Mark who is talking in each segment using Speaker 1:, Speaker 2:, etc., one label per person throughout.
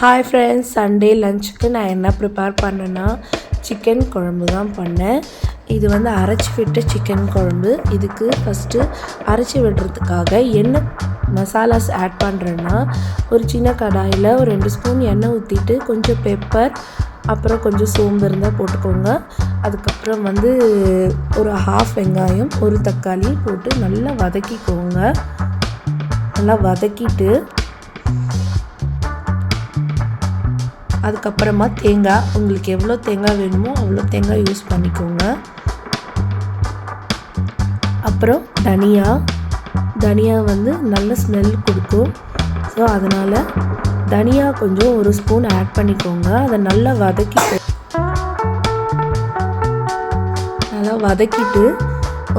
Speaker 1: Hi friends Sunday லஞ்சுக்கு நான் என்ன ப்ரிப்பேர் பண்ணேன்னா சிக்கன் குழம்பு தான் பண்ணேன். இது வந்து அரைச்சி விட்ட சிக்கன் குழம்பு. இதுக்கு ஃபஸ்ட்டு அரைச்சி விடுறதுக்காக என்ன மசாலாஸ் ஆட் பண்ணுறேன்னா ஒரு சின்ன கடாயில் ஒரு ரெண்டு ஸ்பூன் எண்ணெய் ஊற்றிட்டு கொஞ்சம் பெப்பர் அப்புறம் கொஞ்சம் சோம்பு இருந்தால் போட்டுக்கோங்க. அதுக்கப்புறம் வந்து ஒரு ஹாஃப் வெங்காயம் ஒரு தக்காளி போட்டு நல்லா வதக்கிக்கோங்க. நல்லா வதக்கிட்டு அதுக்கப்புறமா தேங்காய் உங்களுக்கு எவ்வளோ தேங்காய் வேணுமோ அவ்வளோ தேங்காய் யூஸ் பண்ணிக்கோங்க. அப்புறம் தனியா தனியா வந்து நல்ல ஸ்மெல் கொடுக்கும். ஸோ அதனால் தனியா கொஞ்சம் ஒரு ஸ்பூன் ஆட் பண்ணிக்கோங்க. அதை நல்லா வதக்கி நல்லா வதக்கிட்டு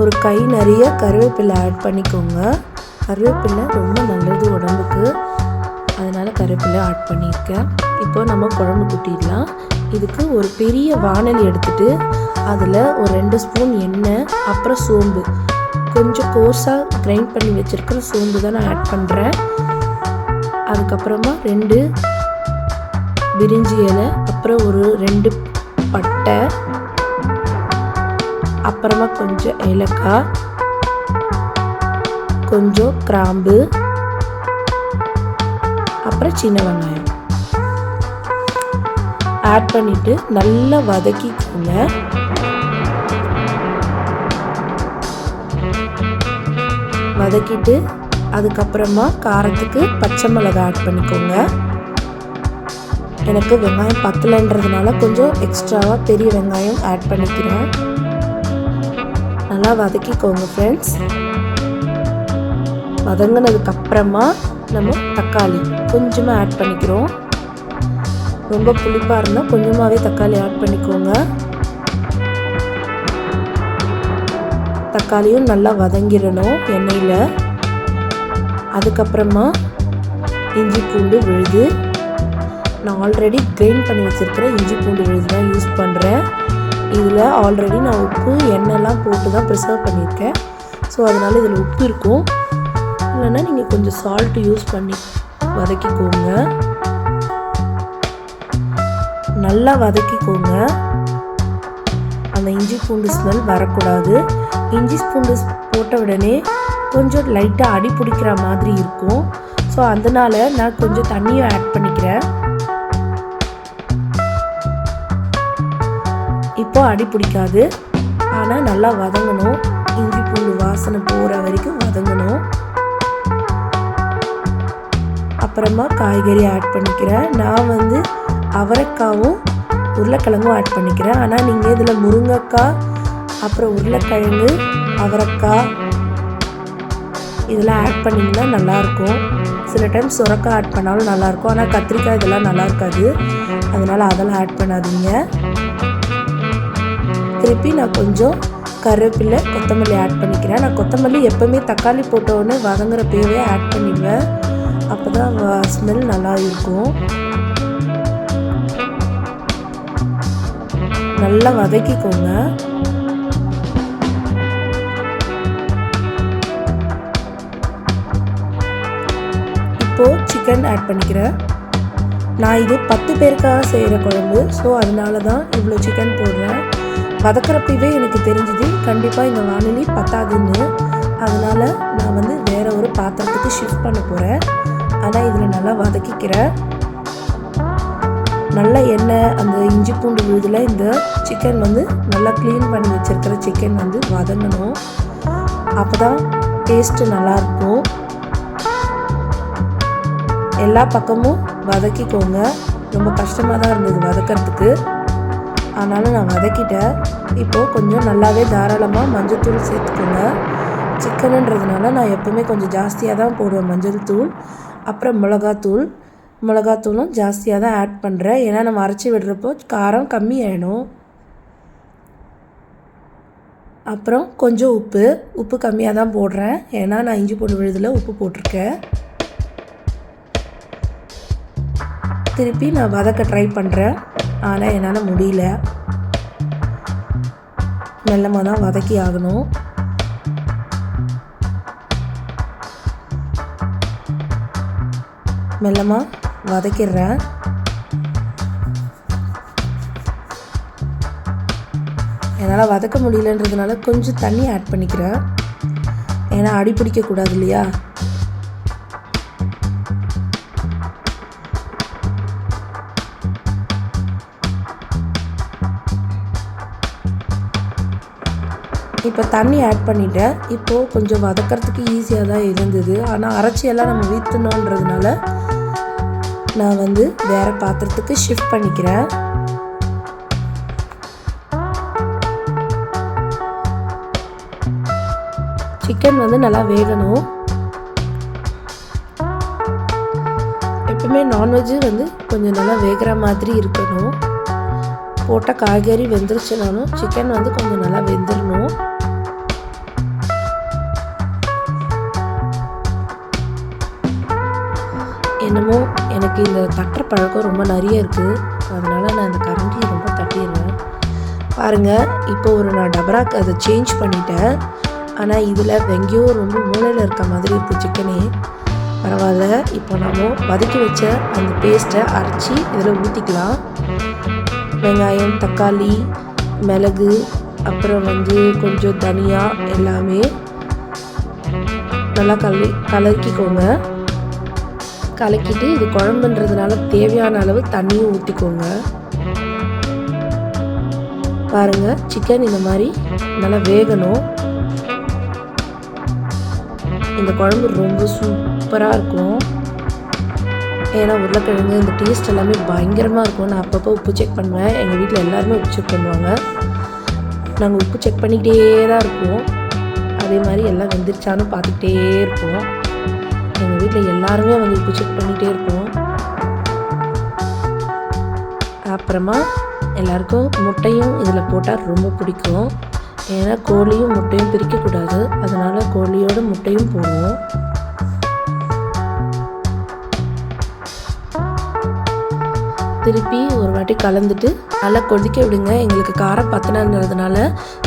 Speaker 1: ஒரு கை நிறைய கருவேப்பிலை ஆட் பண்ணிக்கோங்க. கருவேப்பிலை ரொம்ப நல்லது உடம்புக்கு. அதனால் கருவேப்பிலை ஆட் பண்ணியிருக்கேன். இப்போ நம்ம குழம்பு கூட்டிடலாம். இதுக்கு ஒரு பெரிய வானல் எடுத்துட்டு அதில் ஒரு ரெண்டு ஸ்பூன் எண்ணெய் அப்புறம் சோம்பு. கொஞ்சம் கோர்ஸாக கிரைண்ட் பண்ணி வச்சுருக்கிற சோம்பு தான் நான் ஆட் பண்ணுறேன் அதுக்கப்புறமா ரெண்டு பிரிஞ்சி இலை அப்புறம் ஒரு ரெண்டு பட்டை அப்புறமா கொஞ்சம் ஏலக்காய் கொஞ்சம் கிராம்பு அப்புறம் சின்ன வெங்காயம். ஆட் பண்ணிட்டு நல்லா வதக்கிக்கோங்க வதக்கிட்டு அதுக்கப்புறமா காரத்துக்கு பச்சை மிளகாய் ஆட் பண்ணிக்கோங்க. எனக்கு வெங்காயம் பத்தலைன்றதுனால கொஞ்சம் எக்ஸ்ட்ராவாக பெரிய வெங்காயம் ஆட் பண்ணிக்கிறேன். நல்லா வதக்கிக்கோங்க ஃப்ரெண்ட்ஸ் வதங்கினதுக்கப்புறமா நம்ம தக்காளி கொஞ்சமாக ஆட் பண்ணிக்கிறோம். ரொம்ப புளிப்பாக இருந்தால் கொஞ்சமாகவே தக்காளி ஆட் பண்ணிக்கோங்க. தக்காளியும் நல்லா வதங்கிடணும் எண்ணெயில். அதுக்கப்புறமா இஞ்சி பூண்டு விழுது. நான் ஆல்ரெடி கிரைண்ட் பண்ணி வச்சுருக்கிறேன் இஞ்சி பூண்டு விழுது தான் யூஸ் பண்ணுறேன் இதில் ஆல்ரெடி நான் உப்பு எண்ணெய்லாம் போட்டு தான் ப்ரிசர்வ் பண்ணியிருக்கேன். ஸோ அதனால் இதில் உப்பு இருக்கும். இல்லைன்னா நீங்கள் கொஞ்சம் சால்ட்டு யூஸ் பண்ணி வதக்கிக்கோங்க. நல்லா வதக்கிக்கோங்க. அந்த இஞ்சி பூண்டு ஸ்மெல் வரக்கூடாது. இஞ்சி பூண்டு போட்ட உடனே கொஞ்சம் லைட்டாக அடி பிடிக்கிற மாதிரி இருக்கும். ஸோ அதனால் நான் கொஞ்சம் தண்ணியும் ஆட் பண்ணிக்கிறேன். இப்போ அடி பிடிக்காது. ஆனால் நல்லா வதங்கணும். இஞ்சி பூண்டு வாசனை போகிற வரைக்கும் வதங்கணும். அப்புறமா காய்கறி ஆட் பண்ணிக்கிறேன். நான் வந்து அவரைக்காவும் உருளைக்கிழங்கும் ஆட் பண்ணிக்கிறேன். ஆனால் நீங்கள் இதில் முருங்கைக்காய் அப்புறம் உருளைக்கிழங்கு அவரைக்காய் இதெல்லாம் ஆட் பண்ணிங்கன்னா நல்லாயிருக்கும். சில டைம் சுரக்காய் ஆட் பண்ணாலும் நல்லாயிருக்கும். ஆனால் கத்திரிக்காய் இதெல்லாம் நல்லா இருக்காது அதனால் அதெல்லாம் ஆட் பண்ணாதீங்க. திருப்பி நான் கொஞ்சம் கருவேப்பிலை கொத்தமல்லி ஆட் பண்ணிக்கிறேன். நான் கொத்தமல்லி எப்போவுமே தக்காளி போட்டோன்னு வதங்குற பேவே ஆட் பண்ணிடுவேன். அப்போ தான் ஸ்மெல் நல்லா இருக்கும் நல்லா வதக்கிக்கோங்க. இப்போது சிக்கன் ஆட் பண்ணிக்கிறேன். நான் இது பத்து பேருக்காக செய்கிற குழம்பு ஸோ அதனால தான் இவ்வளோ சிக்கன் போடுறேன். வதக்கிறப்பவே எனக்கு தெரிஞ்சுது கண்டிப்பாக இந்த வானிலை பத்தாதுன்னு. அதனால் நான் வந்து வேறு ஒரு பாத்திரத்துக்கு ஷிஃப்ட் பண்ண போகிறேன் ஆனால் இதில் நல்லா வதக்கிக்கிறேன் நல்லா எண்ணெய் அந்த இஞ்சி பூண்டு விழுதில் இந்த சிக்கன் வந்து நல்லா க்ளீன் பண்ணி வச்சுருக்கிற சிக்கன் வந்து வதங்கணும். அப்போ தான் டேஸ்ட்டு நல்லாயிருக்கும் எல்லா பக்கமும் வதக்கிக்கோங்க. ரொம்ப கஷ்டமாக தான் இருந்தது வதக்கிறதுக்கு. ஆனாலும் நான் வதக்கிட்டேன். இப்போது கொஞ்சம் நல்லாவே தாராளமாக மஞ்சள் தூள் சேர்த்துக்கோங்க சிக்கனுன்றதுனால நான் எப்போவுமே கொஞ்சம் ஜாஸ்தியாக தான் போடுவேன் மஞ்சள் தூள். அப்புறம் மிளகாத்தூள். மிளகாத்தூளும் ஜாஸ்தியாக தான் ஆட் பண்ணுறேன் ஏன்னா நம்ம அரைச்சி விடுறப்போ காரம் கம்மி ஆகிடும் அப்புறம் கொஞ்சம் உப்பு. உப்பு கம்மியாக தான் போடுறேன். ஏன்னா நான் இஞ்சி பூண்டு விழுதில் உப்பு போட்டிருக்கேன். திருப்பி நான் வதக்க ட்ரை பண்ணுறேன் ஆனால் என்னால் முடியல. மெல்லமாக தான் வதக்கி ஆகணும். மெல்லமாக வதக்கிடுறேன். என்னால் வதக்க முடியலன்றதுனால கொஞ்சம் தண்ணி ஆட் பண்ணிக்கிறேன். ஏன்னா அடி பிடிக்கக்கூடாது இல்லையா? இப்போ தண்ணி ஆட் பண்ணிட்டேன். இப்போது கொஞ்சம் வதக்கிறதுக்கு ஈஸியாக தான் இருந்தது. ஆனால் அரைச்சியெல்லாம் நம்ம வீற்றணுன்றதுனால நான் வந்து வேறு பாத்திரத்துக்கு ஷிஃப்ட் பண்ணிக்கிறேன். சிக்கன் வந்து நல்லா வேகணும். எப்பவுமே நான்வெஜ்ஜு வந்து கொஞ்சம் நல்லா வேகிற மாதிரி இருக்கணும். போட்ட காய்கறி வெந்துருச்சுனாலும் சிக்கன் வந்து கொஞ்சம் நல்லா வெந்துடணும் என்னமோ எனக்கு இந்த தட்டுற பழக்கம் ரொம்ப நிறைய இருக்குது அதனால் நான் இந்த கரண்டியை ரொம்ப தட்டிடுவேன் பாருங்கள் இப்போ ஒரு நான் டபராக்கு அதை சேஞ்ச் பண்ணிட்டேன். ஆனால் இதில் வெங்கையோ ரொம்ப மூளையில் இருக்க மாதிரி இருக்குது சிக்கனே. பரவாயில்ல இப்போ நம்ம வதக்கி வச்ச அந்த பேஸ்ட்டை அரைச்சி இதில் ஊற்றிக்கலாம் வெங்காயம் தக்காளி மிளகு அப்புறம் வந்து கொஞ்சம் தனியாக எல்லாமே நல்லா கலி கலக்கிக்கோங்க. கலக்கிட்டு இது குழம்புன்றதுனால தேவையான அளவு தண்ணியும் ஊற்றிக்கோங்க பாருங்கள் சிக்கன் இந்த மாதிரி நல்லா வேகணும். இந்த குழம்பு ரொம்ப சூப்பராக இருக்கும். ஏன்னா உருளைக்கிழங்கு இந்த டேஸ்ட் எல்லாமே பயங்கரமாக இருக்கும். நான் அப்பப்போ உப்பு செக் பண்ணுவேன். எங்கள் வீட்டில் எல்லாருமே உப்பு செக் பண்ணுவாங்க. நாங்கள் உப்பு செக் பண்ணிக்கிட்டே தான் இருப்போம் அதே மாதிரி எல்லாம் வெந்துருச்சான்னு பார்த்துக்கிட்டே இருப்போம். எங்கள் வீட்டில் எல்லாருமே வந்து இப்போ செக் பண்ணிகிட்டே இருப்போம் அப்புறமா எல்லாருக்கும் முட்டையும் இதில் போட்டால் ரொம்ப பிடிக்கும். ஏன்னா கோழியும் முட்டையும் பிரிக்கக்கூடாது அதனால் கோழியோட முட்டையும் போடுவோம். திருப்பி ஒரு வாட்டி கலந்துட்டு நல்லா கொதிக்க விடுங்க. எங்களுக்கு காரம் பத்தனங்கிறதுனால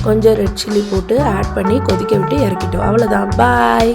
Speaker 1: கொஞ்சம் ரெட் சில்லி போட்டு ஆட் பண்ணி கொதிக்க விட்டு இறக்கிட்டோம். அவ்வளோதான் பாய்